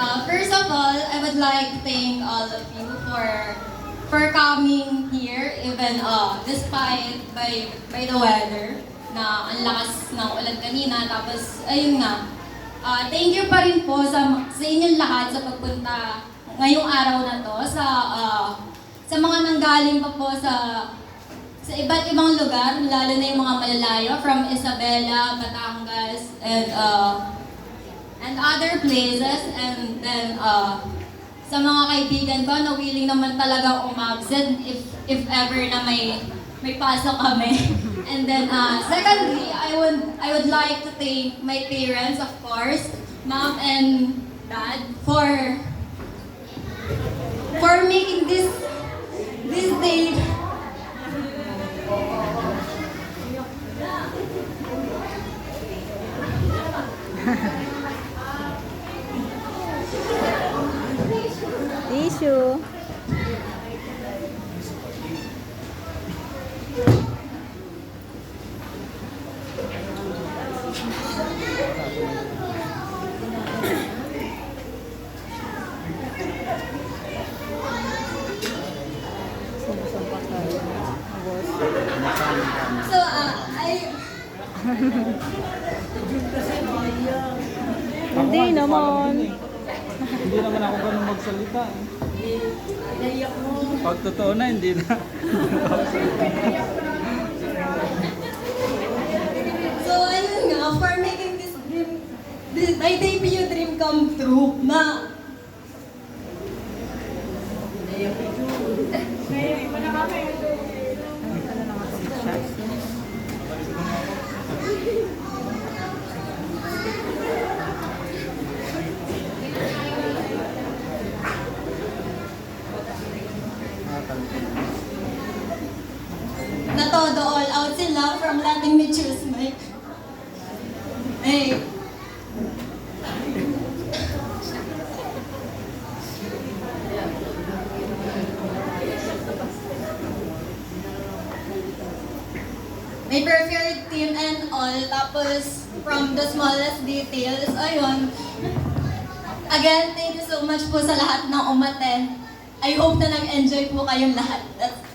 Uh, first of all, I would like to thank all of you for for coming here, even uh, despite by by the weather na ang lakas ng ulan kanina. Tapos, ayun nga, uh, thank you pa rin po sa, sa inyong lahat sa pagpunta ngayong araw na to sa uh, sa mga nanggaling pa po sa sa iba't ibang lugar, lalo na yung mga malalayo, from Isabela, Batangas, and uh, and other places and then uh, sa mga kaibigan ko na willing naman talaga umabsent if if ever na may may pasok kami. And then uh, secondly, I would I would like to thank my parents of course, mom and dad for for making this this day Tissue. So uh, I Hindi naman. Hindi naman ako ganun magsalita. eh. Pag totoo na, hindi na. So, ayun nga, for making this dream, this, my debut dream come true, na. Ano na nga itong shots niya? Na todo all out sila from letting me choose my... Hey, may preferred team and all, tapos from the smallest details, ayun. Again, thank you so much po sa lahat ng umaten. I hope na nag-enjoy po kayong lahat. That's